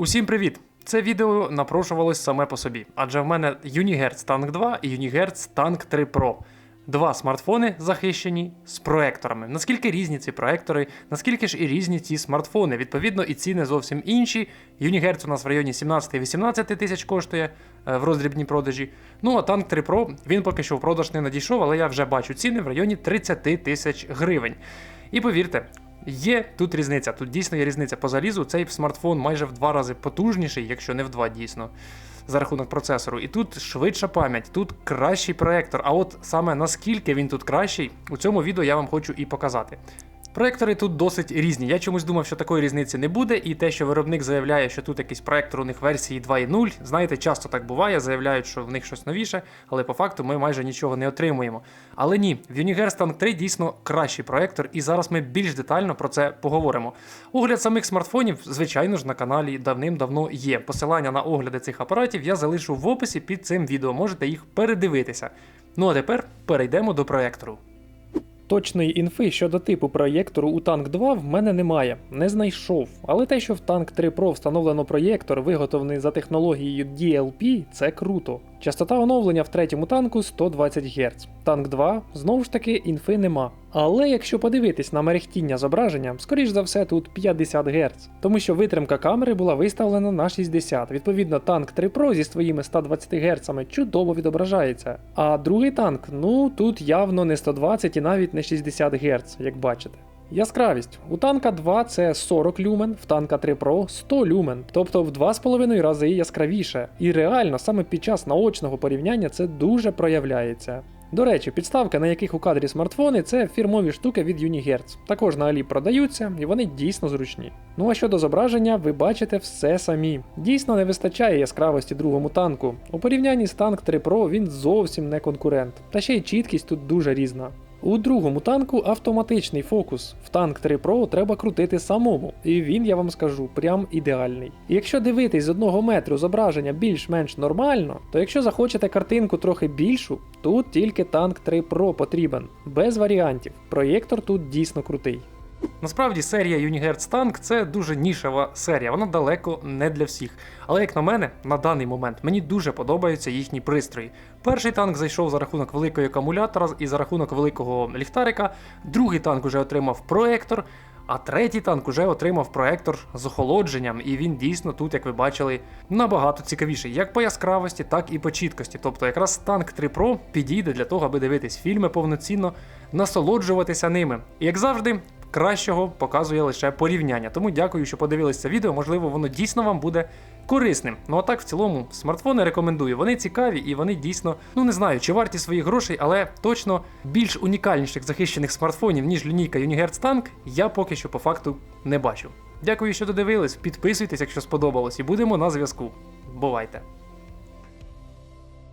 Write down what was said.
Усім привіт! Це відео напрошувалось саме по собі, адже в мене Unihertz Tank 2 і Unihertz Tank 3 Pro. Два смартфони захищені з проекторами. Наскільки різні ці проектори, наскільки ж і різні ці смартфони? Відповідно, і ціни зовсім інші. Unihertz у нас в районі 17-18 тисяч коштує е, в роздрібній продажі. Ну а Tank 3 Pro він поки що в продаж не надійшов, але я вже бачу ціни в районі 30 тисяч гривень. І повірте, Є тут різниця. Тут дійсно є різниця по залізу. Цей смартфон майже в два рази потужніший, якщо не в два дійсно, за рахунок процесору. І тут швидша пам'ять, тут кращий проектор. А от саме наскільки він тут кращий, у цьому відео я вам хочу і показати. Проектори тут досить різні. Я чомусь думав, що такої різниці не буде, і те, що виробник заявляє, що тут якийсь проектор у них версії 2.0, знаєте, часто так буває, заявляють, що в них щось новіше, але по факту ми майже нічого не отримуємо. Але ні, в Universe Tank 3 дійсно кращий проектор, і зараз ми більш детально про це поговоримо. Огляд самих смартфонів, звичайно ж, на каналі давним-давно є. Посилання на огляди цих апаратів я залишу в описі під цим відео, можете їх передивитися. Ну а тепер перейдемо до проектору. Точної інфи щодо типу проєктору у танк 2 в мене немає, не знайшов. Але те, що в танк 3 Pro встановлено проєктор, виготовлений за технологією DLP, це круто. Частота оновлення в третьому танку 120 Гц. Танк 2 знову ж таки інфи нема. Але якщо подивитись на мерехтіння зображення, скоріш за все тут 50 Гц, тому що витримка камери була виставлена на 60. Відповідно, танк 3 Pro зі своїми 120 Гц чудово відображається. А другий танк, ну тут явно не 120 і навіть не 60 Гц, як бачите. Яскравість. У танка 2 це 40 люмен, в танка 3 Pro 100 люмен, тобто в 2,5 рази яскравіше. І реально саме під час наочного порівняння це дуже проявляється. До речі, підставки, на яких у кадрі смартфони, це фірмові штуки від Unihertz. Також на Алі продаються, і вони дійсно зручні. Ну а щодо зображення, ви бачите все самі. Дійсно не вистачає яскравості другому танку. У порівнянні з танк 3 Pro він зовсім не конкурент. Та ще й чіткість тут дуже різна. У другому танку автоматичний фокус. В танк 3 Pro треба крутити самому, і він, я вам скажу, прям ідеальний. І якщо дивитись з одного метру зображення більш-менш нормально, то якщо захочете картинку трохи більшу, тут тільки танк 3 Pro потрібен, без варіантів. Проєктор тут дійсно крутий. Насправді серія Unihertz Tank це дуже нішева серія, вона далеко не для всіх. Але як на мене, на даний момент мені дуже подобаються їхні пристрої. Перший танк зайшов за рахунок великого акумулятора і за рахунок великого ліхтарика, другий танк уже отримав проектор. А третій танк уже отримав проектор з охолодженням, і він дійсно тут, як ви бачили, набагато цікавіший, як по яскравості, так і по чіткості. Тобто, якраз танк 3 Pro підійде для того, аби дивитись фільми повноцінно, насолоджуватися ними. І як завжди, кращого показує лише порівняння. Тому дякую, що подивилися відео. Можливо, воно дійсно вам буде корисним. Ну а так, в цілому, смартфони рекомендую. Вони цікаві і вони дійсно, ну не знаю, чи варті своїх грошей, але точно більш унікальніших захищених смартфонів, ніж лінійка Unihertz Tank, я поки що по факту не бачу. Дякую, що додивились. Підписуйтесь, якщо сподобалось, і будемо на зв'язку. Бувайте!